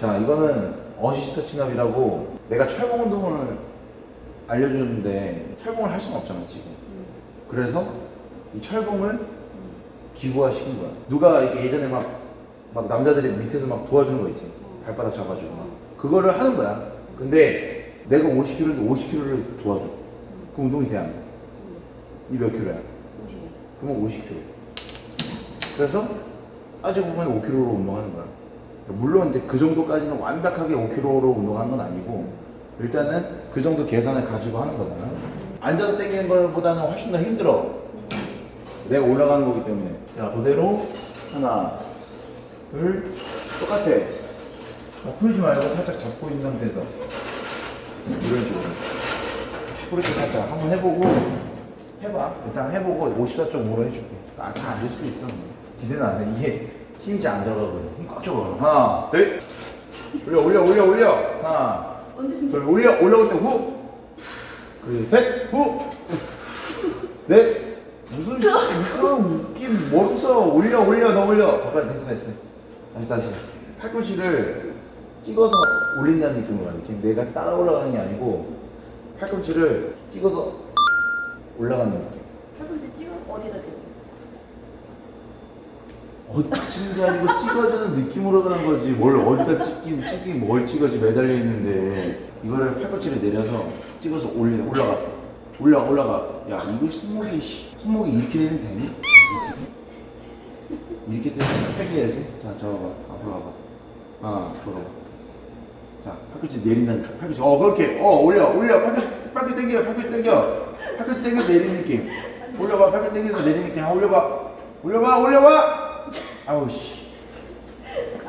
자, 이거는 어시스트 친업이라고 내가 철봉 운동을 알려주는데 철봉을 할 수는 없잖아, 지금. 그래서 이 철봉을 기구화 시킨 거야. 누가 이렇게 예전에 막, 막 남자들이 밑에서 막 도와주는 거 있지. 발바닥 잡아주고 막. 그거를 하는 거야. 근데 내가 50kg인데 50kg를 도와줘. 그 운동이 돼, 안 돼? 이 몇 킬로야? 그러면 50kg. 그래서 따지고 보면 5kg로 운동하는 거야. 물론 이제 그 정도까지는 완벽하게 5kg로 운동하는 건 아니고 일단은 그 정도 계산을 가지고 하는 거다. 앉아서 당기는 것보다는 훨씬 더 힘들어. 내가 올라가는 거기 때문에. 자, 그대로 하나, 둘, 똑같아. 어, 풀지 말고 살짝 잡고 있는 상태에서 이런 식으로. 그렇게 살짝 한번 해보고 해봐. 일단 해보고 54.5로 해줄게. 아, 다 안 될 수도 있어. 기대는 안 해. 이게 힘이 잘 안 들어가거든. 힘꽉 줘봐. 하나, 둘. 올려, 올려, 올려, 올려. 하나, 언제 진짜 둘. 올려, 올라올 때 후. 그리고 셋, 후. 넷. 무슨, 씨, 무슨 웃긴, 뭐 써. 올려, 올려, 너 올려. 잠깐, 됐어, 됐어. 다시, 다시. 팔꿈치를 찍어서 올린다는 느낌으로 가는 느낌. 내가 따라 올라가는 게 아니고, 팔꿈치를 찍어서 올라가는 느낌. 팔꿈치 찍어 어디다 찍어? 찍는 게 아니고 찍어주는 느낌으로 가는 거지. 뭘 어디다 찍긴, 찍긴 뭘 찍어지 매달려 있는데. 이거를 팔꿈치를 내려서 찍어서 올리, 올라가. 올라가, 올라가. 야, 이거 손목이, 씨, 손목이 이렇게 되면 되니? 이렇게 되면 당겨야지. 자, 잡아봐. 앞으로 가봐. 하나, 돌아봐. 자, 팔꿈치 내린다니까. 팔꿈치, 어, 그렇게. 어, 올려, 올려. 팔꿈치, 팔꿈치 당겨, 팔꿈치 당겨. 팔꿈치 당겨 내리는 느낌. 올려봐, 팔꿈치 당겨서 내리는 느낌. 아, 올려봐. 올려봐, 올려봐! 아우, 씨.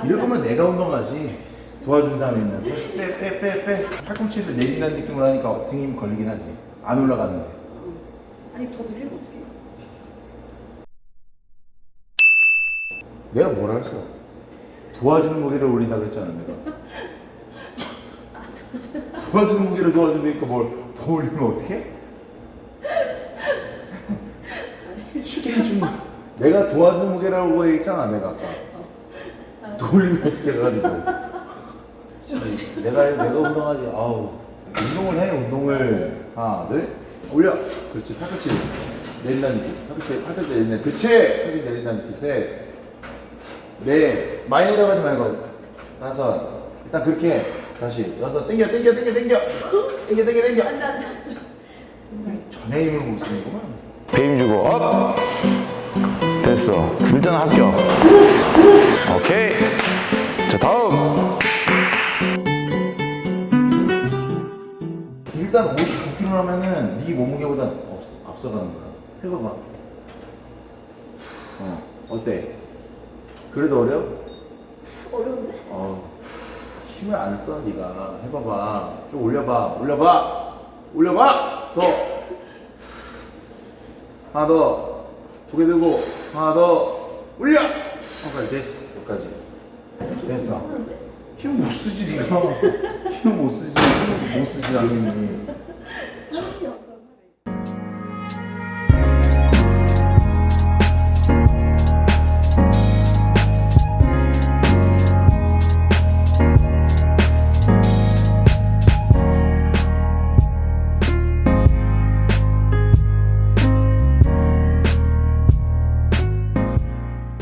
이럴 거면 내가 운동하지. 도와준 사람이면. 빼, 빼, 빼, 빼. 팔꿈치를 내린다는 느낌으로 하니까 등이 힘 걸리긴 하지. 안 올라가는데. 아니 더 늘리면 어떡해? 내가 뭐라 했어? 도와주는 무게를 올린다 그랬잖아, 내가. 도와주는 무게를 도와주니까 뭘 더 올리면 어떡해? 쉽게 해준 거. 내가 도와주는 무게라고 했잖아, 내가 아까. 더 올리면 어떻게 해가지고. 씨, 내가, 내가 운동하지. 아우. 운동을 해, 운동을. 하나, 둘. 올려. 그렇지, 팔꿈치. 내린다는 느낌. 팔꿈치, 팔꿈치 내린다. 그치! 팔꿈치 내린다는 느낌. 셋. 네, 많이 내려가지 말고 다섯. 일단 그렇게 다시 여섯. 땡겨, 땡겨, 땡겨, 땡겨, 땡겨, 땡겨, 땡겨. 안돼 안돼. 전에 힘을 못 쓰는구만. 배임 주고 업 됐어 일단 합격 오케이 자 다음 일단 59kg라면은 네 몸무게보다 앞서, 앞서가는 거야. 해봐봐. 어, 어때? 그래도 어려? 어려운데? 어, 힘을 안 써, 네가. 해봐봐. 좀 올려봐. 올려봐. 올려봐. 더. 하나 더. 고개 들고. 하나 더. 올려. 여기까지 됐어. 여기까지. 됐어. 힘 못 쓰지, 네가. 힘 못 쓰지. 힘 못 쓰지, 당연히.